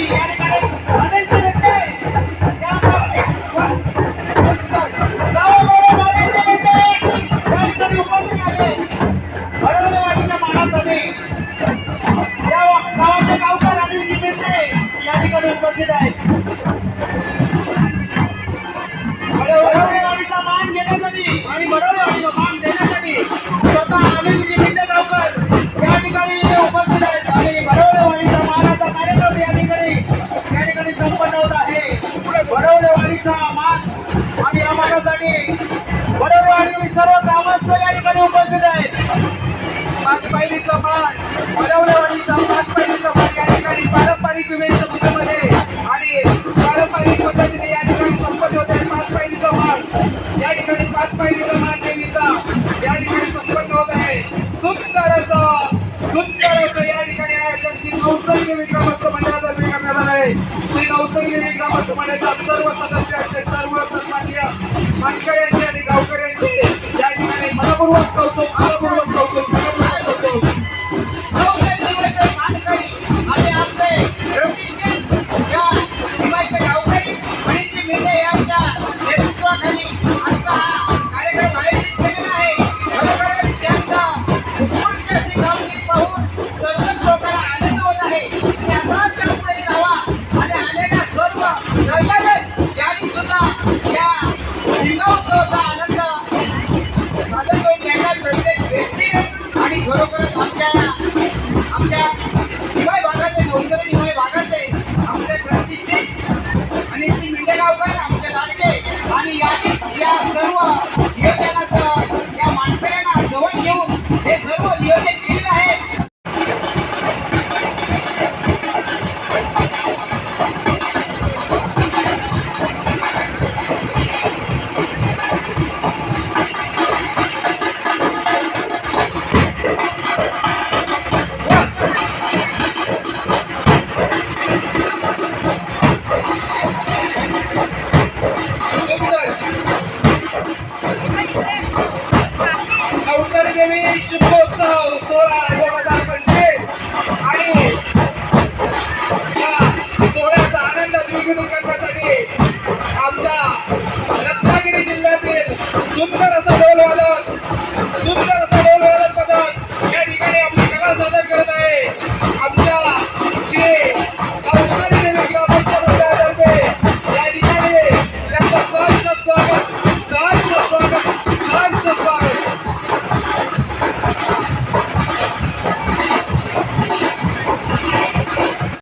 या ठिकाणी या मानासाठी सर्व ग्रामस्थ या ठिकाणी उपस्थित आहेत. पाच पहिलीचं मान बडवलेवाडीचा पाच या ठिकाणी पारंपरिक विविध पूजेमध्ये आणि पारंपरिक पद्धतीने या ठिकाणी संपन्न होत आहे. पाच पहिलीचं या ठिकाणी पाच पहिलीचं देवीचा या ठिकाणी संपन्न होत आहे. सुंदर असं सुंदर असं या ठिकाणी आयोजन श्री नवसंगी विक्रमस्थ मंडळाचा करण्यात आलं आहे. श्री नवसंगी विक्रमस्थ मंडळाचा सर्व सदस्यांचे सर्व सन्मान्य मानकऱ्यांचे आणि गावकऱ्यांचे या ठिकाणी मनपूर्वक कौतुक मनपूर्वक कौतुक Agora eu quero महोत्सव आणि सोहळ्याचा आनंद द्विगुण करण्यासाठी आमच्या रत्नागिरी जिल्ह्यातील सुंदर असं डोलवादक सुंदर